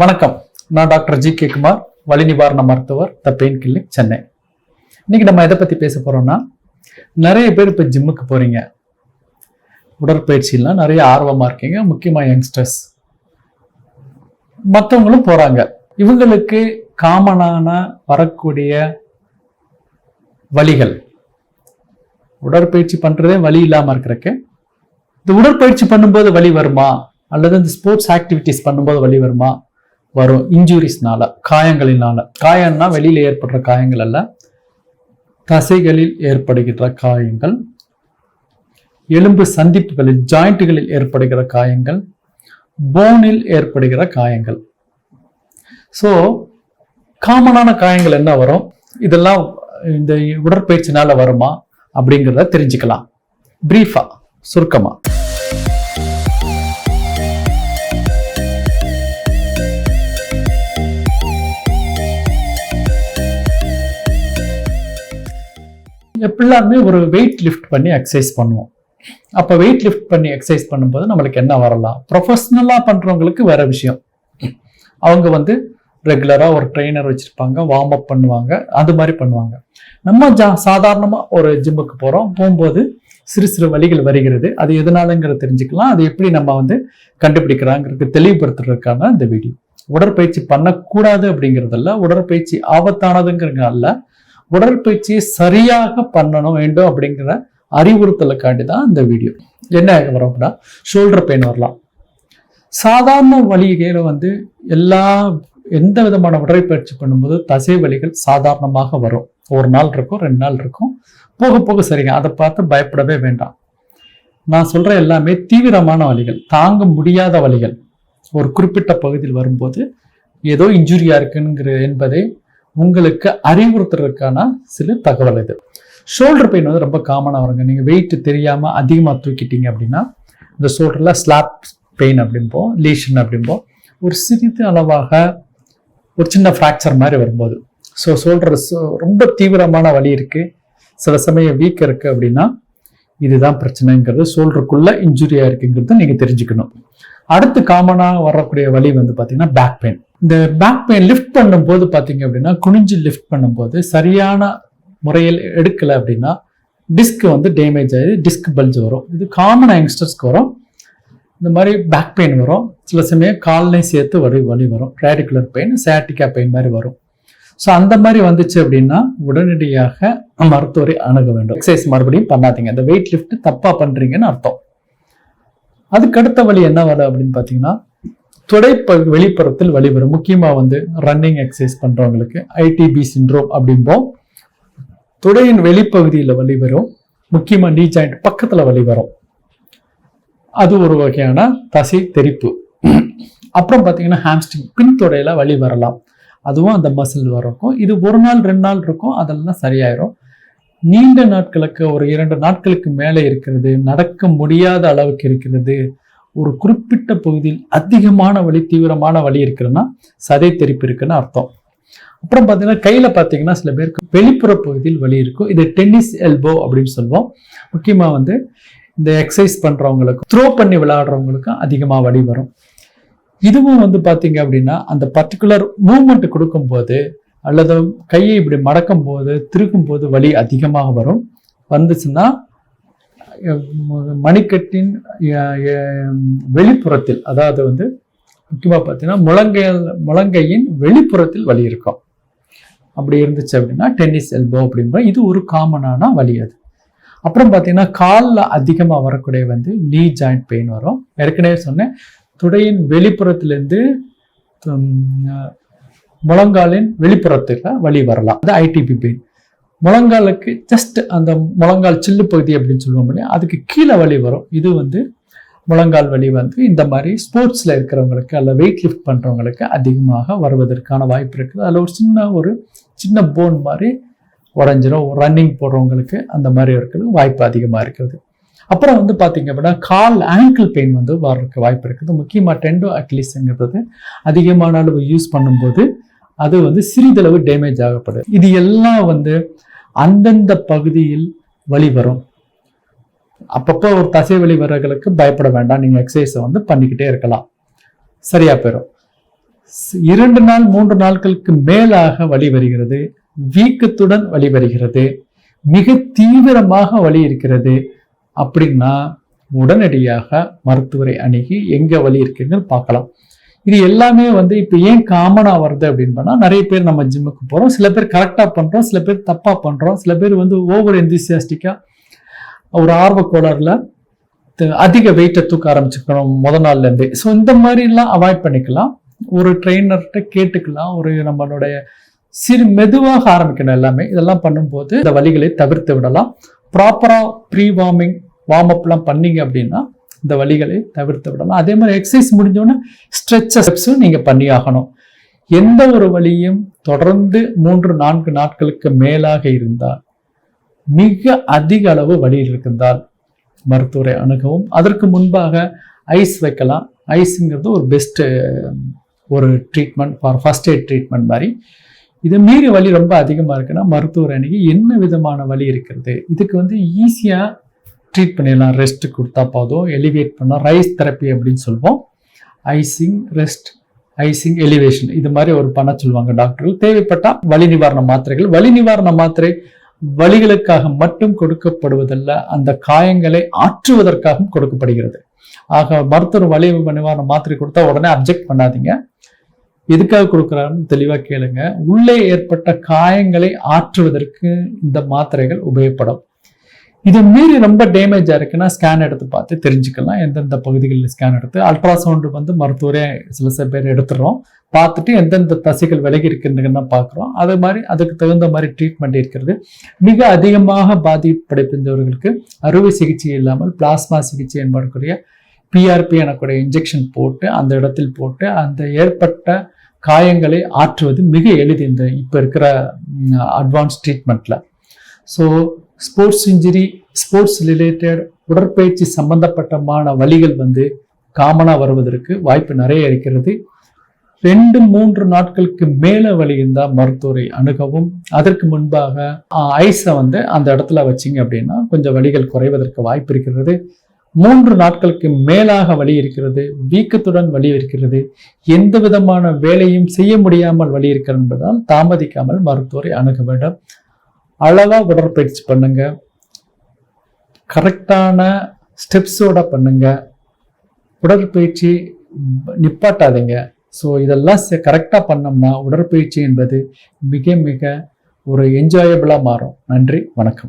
வணக்கம். நான் doctor G K Kumar வலி நிவாரண மருத்துவர் த பெயின் கிளினிக் சென்னை. இன்னைக்கு நம்ம எதை பத்தி பேச போறோம்னா நிறைய பேர் இப்போ ஜிம்முக்கு போறீங்க. உடற்பயிற்சியெல்லாம் நிறைய ஆர்வமா இருக்கீங்க முக்கியமா யங்ஸ்டர்ஸ் மற்றவங்களும் போறாங்க. இவங்களுக்கு காமனான வரக்கூடிய வழிகள். உடற்பயிற்சி பண்றதே வழி இல்லாம இருக்கிறக்கு இந்த உடற்பயிற்சி பண்ணும்போது வழி வருமா? அல்லது இந்த ஸ்போர்ட்ஸ் ஆக்டிவிட்டிஸ் பண்ணும்போது வழி வருமா? வரும் இன்ஜுரிஸ்னால காயங்களினால. காயம்னா வெளியில் ஏற்படுற காயங்கள் அல்ல. தசைகளில் ஏற்படுகின்ற காயங்கள். எலும்பு சந்திப்புகளில் ஜாயிண்ட்டுகளில் ஏற்படுகிற காயங்கள். போனில் ஏற்படுகிற காயங்கள். ஸோ காமனான காயங்கள் என்ன வரும்? இதெல்லாம் இந்த உடற்பயிற்சினால வருமா? அப்படிங்கிறத தெரிஞ்சுக்கலாம். ப்ரீஃபா சுருக்கமா. எப்படிலாமே ஒரு வெயிட் லிஃப்ட் பண்ணி எக்ஸசைஸ் பண்ணுவோம். அப்போ வெயிட் லிஃப்ட் பண்ணி எக்ஸசைஸ் பண்ணும்போது நம்மளுக்கு என்ன வரலாம்? ப்ரொஃபஷ்னலாக பண்ணுறவங்களுக்கு வேற விஷயம். அவங்க வந்து ரெகுலராக ஒரு ட்ரெயினர் வச்சுருப்பாங்க வார்ம் அப் பண்ணுவாங்க அது மாதிரி பண்ணுவாங்க. நம்ம ஜா சாதாரணமாக ஒரு ஜிம்முக்கு போகிறோம் போகும்போது சிறு சிறு வழிகள் வருகிறது. அது எதனாலங்கிறத தெரிஞ்சுக்கலாம். அது எப்படி நம்ம வந்து கண்டுபிடிக்கிறாங்கிறது தெளிவுபடுத்துறதுக்கான இந்த வீடியோ உடற்பயிற்சி பண்ணக்கூடாது அப்படிங்கிறதல்ல உடற்பயிற்சி ஆபத்தானதுங்கிறதுனால உடற்பயிற்சியை சரியாக பண்ணணும் வேண்டும் அப்படிங்கிற அறிவுறுத்தலுக்காண்டி தான் இந்த வீடியோ. என்ன வரும் அப்படின்னா ஷோல்டர் பெயின் வரலாம். சாதாரண வலிகையில வந்து எல்லா எந்த விதமான உடற்பயிற்சி பண்ணும்போது தசை வலிகள் சாதாரணமாக வரும். ஒரு நாள் இருக்கும் ரெண்டு நாள் இருக்கும். போக போக சரிங்க. அதை பார்த்து பயப்படவே வேண்டாம். நான் சொல்கிற எல்லாமே தீவிரமான வலிகள் தாங்க முடியாத வலிகள். ஒரு குறிப்பிட்ட பகுதியில் வரும்போது ஏதோ இன்ஜுரியா இருக்குங்கிற என்பதை உங்களுக்கு அறிவுறுத்துறதுக்கான சில தகவல் இது. ஷோல்டர் பெயின் வந்து ரொம்ப காமனாக வருங்க. நீங்கள் வெயிட் தெரியாமல் அதிகமாக தூக்கிட்டீங்க அப்படின்னா இந்த ஷோல்டரில் ஸ்லாப் பெயின் அப்படிம்போம் லீஷன் அப்படிம்போம் ஒரு சிறிது அளவாக ஒரு சின்ன ஃப்ராக்சர் மாதிரி வரும்போது. ஸோ ஷோல்டர் ரொம்ப தீவிரமான வலி இருக்குது சில சமயம் வீக் இருக்குது அப்படின்னா இதுதான் பிரச்சனைங்கிறது. ஷோல்டருக்குள்ளே இன்ஜுரியாக இருக்குங்கிறத நீங்கள் தெரிஞ்சுக்கணும். அடுத்து காமனாக வரக்கூடிய வலி வந்து பார்த்தீங்கன்னா பேக் பெயின் இந்த பேக் பெயின் லிஃப்ட் பண்ணும்போது பார்த்தீங்க அப்படின்னா குனிஞ்சு லிஃப்ட் பண்ணும்போது சரியான முறையில் எடுக்கலை அப்படின்னா டிஸ்க் வந்து டேமேஜ் ஆகி டிஸ்க் பல்ஜ் வரும். இது காமன் யங்ஸ்டர்ஸ்க்கு வரும். இந்த மாதிரி பேக் பெயின் வரும். சில சமயம் கால்லையும் சேர்த்து வலி வலி வரும். ரேடிகுலர் பெயின் சேட்டிக்கா பெயின் மாதிரி வரும். ஸோ அந்த மாதிரி வந்துச்சு அப்படின்னா உடனடியாக மருத்துவரை அணுக வேண்டும். எக்ஸசைஸ் மறுபடியும் பண்ணாதீங்க. இந்த வெயிட் லிஃப்ட் தப்பாக பண்ணுறீங்கன்னு அர்த்தம். அதுக்கு அடுத்த வழி என்ன வரும் அப்படின்னு பார்த்தீங்கன்னா தொடை வெளிப்புறத்தில் வலி வரும் முக்கியமாக வந்து ரன்னிங் எக்ஸசைஸ் பண்ணுறவங்களுக்கு ஐடிபி சின்ரோம் அப்படிம்போம். துடையின் வெளிப்பகுதியில் வலி வரும் முக்கியமாக நீ ஜாயிண்ட் பக்கத்தில் வலி வரும் அது ஒரு வகையான தசை தெரிப்பு. அப்புறம் பார்த்தீங்கன்னா ஹாம்ஸ்டிங் பின்தொடையில் வழி வரலாம் அதுவும் அந்த மசில் வரக்கும் இது ஒரு நாள் ரெண்டு நாள் இருக்கும். அதெல்லாம் சரியாயிரும். நீண்ட நாட்களுக்கு ஒரு இரண்டு நாட்களுக்கு மேலே இருக்கிறது நடக்க முடியாத அளவுக்கு இருக்கிறது ஒரு குறிப்பிட்ட பகுதியில் அதிகமான வலி தீவிரமான வலி இருக்குதுன்னா சதை தெரிப்பு இருக்குன்னு அர்த்தம். அப்புறம் பார்த்தீங்கன்னா கையில் பார்த்தீங்கன்னா சில பேருக்கு வெளிப்புற பகுதியில் வலி இருக்கும். இது டென்னிஸ் எல்போ அப்படின்னு சொல்லுவோம். முக்கியமாக வந்து இந்த எக்ஸசைஸ் பண்ணுறவங்களுக்கு த்ரோ பண்ணி விளையாடுறவங்களுக்கும் அதிகமாக வலி வரும். இதுவும் வந்து பார்த்தீங்க அப்படின்னா அந்த பர்டிகுலர் மூமெண்ட் கொடுக்கும்போது அல்லது கையை இப்படி மடக்கும் போது திருக்கும் போது வலி அதிகமாக வரும். வந்துச்சுன்னா மணிக்கட்டின் வெளிப்புறத்தில் அதாவது வந்து முக்கியமாக பார்த்தீங்கன்னா முழங்கை முழங்கையின் வெளிப்புறத்தில் வலி இருக்கும். அப்படி இருந்துச்சு அப்படின்னா டென்னிஸ் எல்போ அப்படிங்கிற இது ஒரு காமனான வலி அது. அப்புறம் பார்த்தீங்கன்னா காலில் அதிகமாக வரக்கூடிய வந்து நீ ஜாயிண்ட் பெயின் வரும். ஏற்கனவே சொன்னேன் துடையின் வெளிப்புறத்திலேருந்து முழங்காலின் வெளிப்புறத்தில் வலி வரலாம். அது ஐடிபி பெயின் முழங்காலுக்கு ஜஸ்ட் அந்த முழங்கால் சில்லு பகுதி அப்படின்னு சொல்லுவோம் இல்லையா? அதுக்கு கீழே வலி வரும். இது வந்து முழங்கால் வலி வந்து இந்த மாதிரி ஸ்போர்ட்ஸில் இருக்கிறவங்களுக்கு அல்ல வெயிட் லிஃப்ட் பண்ணுறவங்களுக்கு அதிகமாக வருவதற்கான வாய்ப்பு இருக்குது. அதில் ஒரு சின்ன ஒரு சின்ன போன் மாதிரி உடஞ்சிரும். ரன்னிங் போடுறவங்களுக்கு அந்த மாதிரி இருக்கிறது வாய்ப்பு அதிகமாக இருக்கிறது. அப்புறம் வந்து பார்த்தீங்க அப்படின்னா கால் ஆங்கிள் பெயின் வந்து வர்றதுக்கு வாய்ப்பு இருக்குது. முக்கியமாக டெண்டோ அட்லீஸ்ட்ங்கிறது அதிகமான அளவு யூஸ் பண்ணும்போது அது வந்து சிறிதளவு டேமேஜ் ஆகப்படுது. இது எல்லாம் வந்து அந்தந்த பகுதியில் வலி வரும். அப்பப்போ ஒரு தசை வலி பயப்பட வேண்டாம். நீங்கள் எக்ஸசைஸை வந்து பண்ணிக்கிட்டே இருக்கலாம். சரியா போயிடும் இரண்டு நாள் மூன்று நாட்களுக்கு மேலாக வலி வருகிறது. வீக்கத்துடன் வலி வருகிறது. மிக தீவிரமாக வலி இருக்கிறது. அப்படின்னா உடனடியாக மருத்துவரை அணுகி எங்க வலி இருக்குங்கன்னு பார்க்கலாம். இது எல்லாமே வந்து இப்போ ஏன் காமனாக வருது அப்படின்னு நிறைய பேர் நம்ம ஜிம்முக்கு போகிறோம் சில பேர் கரெக்டாக பண்ணுறோம் சில பேர் தப்பாக பண்ணுறோம் சில பேர் வந்து ஓவர் எந்திசியாஸ்டிக்காக ஒரு ஆர்வ கோளாறுல த- அதிக வெயிட்டை தூக்க ஆரம்பிச்சுக்கணும் முத நாள்லேருந்தே ஸோ இந்த மாதிரிலாம் அவாய்ட் பண்ணிக்கலாம். ஒரு ட்ரெயினர்கிட்ட கேட்டுக்கலாம். ஒரு நம்மளுடைய சிறு மெதுவாக ஆரம்பிக்கணும் எல்லாமே. இதெல்லாம் பண்ணும்போது இந்த வழிகளை தவிர்த்து விடலாம். ப்ராப்பராக ப்ரீ வார்மிங் வார்ம் அப்லாம் பண்ணீங்க அப்படின்னா இந்த வழிகளை தவிர்த்து விடலாம். அதே மாதிரி எக்ஸசைஸ் முடிஞ்சோடனே ஸ்ட்ரெச்சஸும் நீங்கள் பண்ணி ஆகணும் எந்த ஒரு வழியும் தொடர்ந்து மூன்று நான்கு நாட்களுக்கு மேலாக இருந்தால் மிக அதிக அளவு வலி இருந்தால் மருத்துவரை அணுகவும். அதற்கு முன்பாக ஐஸ் வைக்கலாம். ஐஸுங்கிறது ஒரு பெஸ்ட்டு ஒரு treatment for first aid treatment மாதிரி. இது மீறி வலி ரொம்ப அதிகமாக இருக்குன்னா மருத்துவர் அணுகி என்ன விதமான வலி இருக்கிறது? இதுக்கு வந்து ஈஸியாக ட்ரீட் பண்ணிடலாம் ரெஸ்ட் கொடுத்தா போதும். எலிவேட் பண்ணால் ரைஸ் தெரப்பி அப்படின்னு சொல்லுவோம். ஐசிங் ரெஸ்ட் ஐசிங் எலிவேஷன் இது மாதிரி ஒரு பண்ண சொல்லுவாங்க டாக்டர்கள் தேவைப்பட்டால் வலி நிவாரண மாத்திரைகள். வலி நிவாரண மாத்திரை வலிகளுக்காக மட்டும் கொடுக்கப்படுவதல்ல. அந்த காயங்களை ஆற்றுவதற்காகவும் கொடுக்கப்படுகிறது. ஆக மருத்துவர் வலி நிவாரண மாத்திரை கொடுத்தா உடனே அப்ஜெக்ட் பண்ணாதீங்க. எதுக்காக கொடுக்குறாருன்னு தெளிவாக கேளுங்க. உள்ளே ஏற்பட்ட காயங்களை ஆற்றுவதற்கு இந்த மாத்திரைகள் உபயோகப்படும். இது மீறி ரொம்ப டேமேஜாக இருக்குன்னா ஸ்கேன் எடுத்து பார்த்து தெரிஞ்சுக்கலாம். எந்தெந்த பகுதிகளில் ஸ்கேன் எடுத்து அல்ட்ராசவுண்டு வந்து மருத்துவரே சில சில பேர் எடுத்துடுறோம். பார்த்துட்டு எந்தெந்த தசைகள் விலகி இருக்குன்னு பார்க்குறோம். அது மாதிரி அதுக்கு தகுந்த மாதிரி ட்ரீட்மெண்ட் இருக்கிறது. மிக அதிகமாக பாதிப்படைந்தவர்களுக்கு அறுவை சிகிச்சை இல்லாமல் பிளாஸ்மா சிகிச்சை என்பதற்குரிய பிஆர்பி எனக்கூடிய இன்ஜெக்ஷன் போட்டு அந்த இடத்தில் போட்டு அந்த ஏற்பட்ட காயங்களை ஆற்றுவது மிக எளிது இந்த இப்போ இருக்கிற advance ட்ரீட்மெண்ட்டில் so sports injury sports related உடற்பயிற்சி சம்பந்தப்பட்டமான வழிகள் வந்து காமனாக வருவதற்கு வாய்ப்பு நிறைய இருக்கிறது. ரெண்டு மூன்று நாட்களுக்கு மேலே வழி இருந்தால் மருத்துவரை அணுகவும் அதற்கு முன்பாக ஐஸை வந்து அந்த இடத்துல வச்சிங்க அப்படின்னா கொஞ்சம் வழிகள் குறைவதற்கு வாய்ப்பு இருக்கிறது. மூன்று நாட்களுக்கு மேலாக வழி இருக்கிறது வீக்கத்துடன் வழி இருக்கிறது. எந்த விதமான வேலையும் செய்ய முடியாமல் வழி இருக்கிறது என்பதால் தாமதிக்காமல் மருத்துவரை அணுக வேண்டும். அழகாக உடற்பயிற்சி பண்ணுங்க. கரெக்டான ஸ்டெப்ஸோட பண்ணுங்க. உடற்பயிற்சி நிப்பாட்டாதீங்க. ஸோ இதெல்லாம் கரெக்டாக பண்ணோம்னா உடற்பயிற்சி என்பது மிக மிக ஒரு என்ஜாயபிளாக மாறும். நன்றி வணக்கம்.